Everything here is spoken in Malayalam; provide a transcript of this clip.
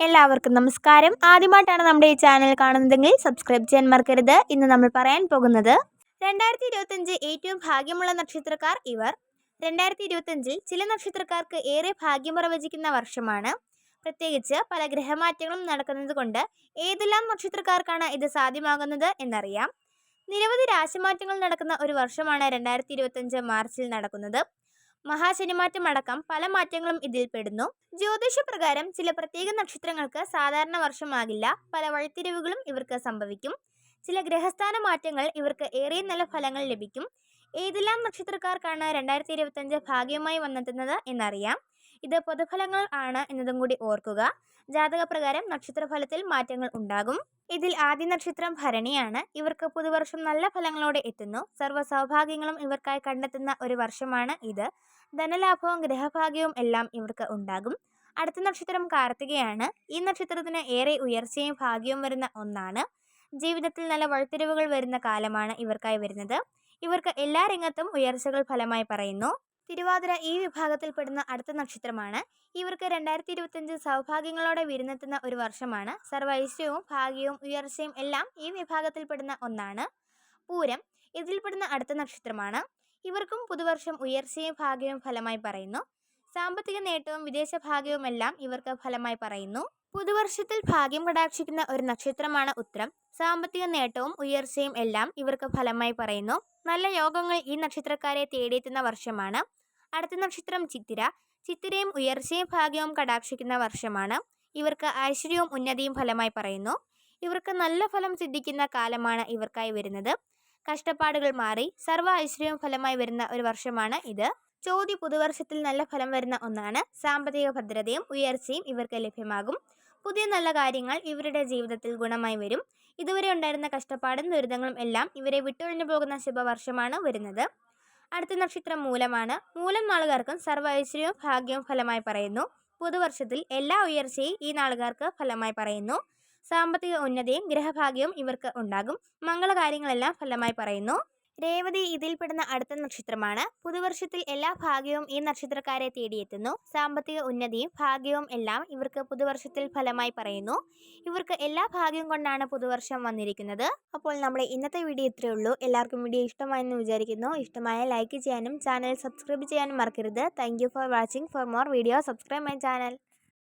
എല്ലാവർക്കും നമസ്കാരം. ആദ്യമായിട്ടാണ് നമ്മുടെ ഈ ചാനൽ കാണുന്നതെങ്കിൽ സബ്സ്ക്രൈബ് ചെയ്യാൻ മറക്കരുത്. ഇന്ന് നമ്മൾ പറയാൻ പോകുന്നത് രണ്ടായിരത്തി ഇരുപത്തഞ്ച് ഏറ്റവും ഭാഗ്യമുള്ള നക്ഷത്രക്കാർ ഇവർ. രണ്ടായിരത്തി ഇരുപത്തഞ്ചിൽ ചില നക്ഷത്രക്കാർക്ക് ഏറെ ഭാഗ്യം പ്രവചിക്കുന്ന വർഷമാണ്. പ്രത്യേകിച്ച് പല ഗ്രഹമാറ്റങ്ങളും നടക്കുന്നത് കൊണ്ട് ഏതെല്ലാം നക്ഷത്രക്കാർക്കാണ് ഇത് സാധ്യമാകുന്നത് എന്നറിയാം. നിരവധി രാശിമാറ്റങ്ങൾ നടക്കുന്ന ഒരു വർഷമാണ് രണ്ടായിരത്തി ഇരുപത്തഞ്ച് മാർച്ചിൽ നടക്കുന്നത്. മഹാശനിമാറ്റം അടക്കം പല മാറ്റങ്ങളും ഇതിൽ പെടുന്നു. ജ്യോതിഷപ്രകാരം ചില പ്രത്യേക നക്ഷത്രങ്ങൾക്ക് സാധാരണ വർഷമാകില്ല. പല വഴിത്തിരിവുകളും ഇവർക്ക് സംഭവിക്കും. ചില ഗ്രഹസ്ഥാന മാറ്റങ്ങൾ ഇവർക്ക് ഏറെ നല്ല ഫലങ്ങൾ ലഭിക്കും. ഏതെല്ലാം നക്ഷത്രക്കാർക്കാണ് രണ്ടായിരത്തി ഇരുപത്തഞ്ച് ഭാഗ്യമായി വന്നെത്തുന്നത് എന്നറിയാം. ഇത് പൊതുഫലങ്ങൾ ആണ് എന്നതും കൂടി ഓർക്കുക. ജാതകപ്രകാരം നക്ഷത്രഫലത്തിൽ മാറ്റങ്ങൾ ഉണ്ടാകും. ഇതിൽ ആദ്യ നക്ഷത്രം ഭരണിയാണ്. ഇവർക്ക് പുതുവർഷം നല്ല ഫലങ്ങളോടെ എത്തുന്നു. സർവ സൗഭാഗ്യങ്ങളും ഇവർക്കായി കണ്ടെത്തുന്ന ഒരു വർഷമാണ് ഇത്. ധനലാഭവും ഗ്രഹഭാഗ്യവും എല്ലാം ഇവർക്ക് ഉണ്ടാകും. അടുത്ത നക്ഷത്രം കാർത്തികയാണ്. ഈ നക്ഷത്രത്തിന് ഏറെ ഉയർച്ചയും ഭാഗ്യവും വരുന്ന ഒന്നാണ്. ജീവിതത്തിൽ നല്ല വഴിത്തിരിവുകൾ വരുന്ന കാലമാണ് ഇവർക്കായി വരുന്നത്. ഇവർക്ക് എല്ലാ രംഗത്തും ഉയർച്ചകൾ ഫലമായി പറയുന്നു. തിരുവാതിര ഈ വിഭാഗത്തിൽപ്പെടുന്ന അടുത്ത നക്ഷത്രമാണ്. ഇവർക്ക് രണ്ടായിരത്തി ഇരുപത്തഞ്ച് സൗഭാഗ്യങ്ങളോടെ വിരുന്നെത്തുന്ന ഒരു വർഷമാണ്. സർവൈശ്യവും ഭാഗ്യവും ഉയർച്ചയും എല്ലാം ഈ വിഭാഗത്തിൽപ്പെടുന്ന ഒന്നാണ്. പൂരം ഇതിൽപ്പെടുന്ന അടുത്ത നക്ഷത്രമാണ്. ഇവർക്കും പുതുവർഷം ഉയർച്ചയും ഭാഗ്യവും ഫലമായി പറയുന്നു. സാമ്പത്തിക നേട്ടവും വിദേശ ഭാഗ്യവും എല്ലാം ഇവർക്ക് ഫലമായി പറയുന്നു. പുതുവർഷത്തിൽ ഭാഗ്യം കടാക്ഷിക്കുന്ന ഒരു നക്ഷത്രമാണ് ഉത്തരം സാമ്പത്തിക നേട്ടവും ഉയർച്ചയും എല്ലാം ഇവർക്ക് ഫലമായി പറയുന്നു. നല്ല യോഗങ്ങൾ ഈ നക്ഷത്രക്കാരെ തേടിയെത്തുന്ന വർഷമാണ്. അടുത്ത നക്ഷത്രം ചിത്തിര. ചിത്തിരയും ഉയർച്ചയും ഭാഗ്യവും കടാക്ഷിക്കുന്ന വർഷമാണ്. ഇവർക്ക് ഐശ്വര്യവും ഉന്നതിയും ഫലമായി പറയുന്നു. ഇവർക്ക് നല്ല ഫലം സിദ്ധിക്കുന്ന കാലമാണ് ഇവർക്കായി വരുന്നത്. കഷ്ടപ്പാടുകൾ മാറി സർവ ഐശ്വര്യവും ഫലമായി വരുന്ന ഒരു വർഷമാണ് ഇത്. ചോദ്യ പുതുവർഷത്തിൽ നല്ല ഫലം വരുന്ന ഒന്നാണ്. സാമ്പത്തിക ഭദ്രതയും ഉയർച്ചയും ഇവർക്ക് ലഭ്യമാകും. പുതിയ നല്ല കാര്യങ്ങൾ ഇവരുടെ ജീവിതത്തിൽ ഗുണമായി വരും. ഇതുവരെ ഉണ്ടായിരുന്ന കഷ്ടപ്പാടും ദുരിതങ്ങളും എല്ലാം ഇവരെ വിട്ടൊഴിഞ്ഞു പോകുന്ന ശുഭവർഷമാണ് വരുന്നത്. അടുത്ത നക്ഷത്രം മൂലമാണ്. മൂലം നാളുകാർക്കും സർവൈശ്വര്യവും ഭാഗ്യവും ഫലമായി പറയുന്നു. പുതുവർഷത്തിൽ എല്ലാ ഉയർച്ചയും ഈ നാളുകാർക്ക് ഫലമായി പറയുന്നു. സാമ്പത്തിക ഉന്നതിയും ഗ്രഹഭാഗ്യവും ഇവർക്ക് ഉണ്ടാകും. മംഗളകാര്യങ്ങളെല്ലാം ഫലമായി പറയുന്നു. രേവതി ഇതിൽപ്പെടുന്ന അടുത്ത നക്ഷത്രമാണ്. പുതുവർഷത്തിൽ എല്ലാ ഭാഗ്യവും ഈ നക്ഷത്രക്കാരെ തേടിയെത്തുന്നു. സാമ്പത്തിക ഉന്നതിയും ഭാഗ്യവും എല്ലാം ഇവർക്ക് പുതുവർഷത്തിൽ ഫലമായി പറയുന്നു. ഇവർക്ക് എല്ലാ ഭാഗ്യം കൊണ്ടാണ് പുതുവർഷം വന്നിരിക്കുന്നത്. അപ്പോൾ നമ്മുടെ ഇന്നത്തെ വീഡിയോ ഇത്രയേ ഉള്ളൂ. എല്ലാവർക്കും വീഡിയോ ഇഷ്ടമായെന്ന് വിചാരിക്കുന്നു. ഇഷ്ടമായ ലൈക്ക് ചെയ്യാനും ചാനൽ സബ്സ്ക്രൈബ് ചെയ്യാനും മറക്കരുത്. Thank for watching for more video subscribe my channel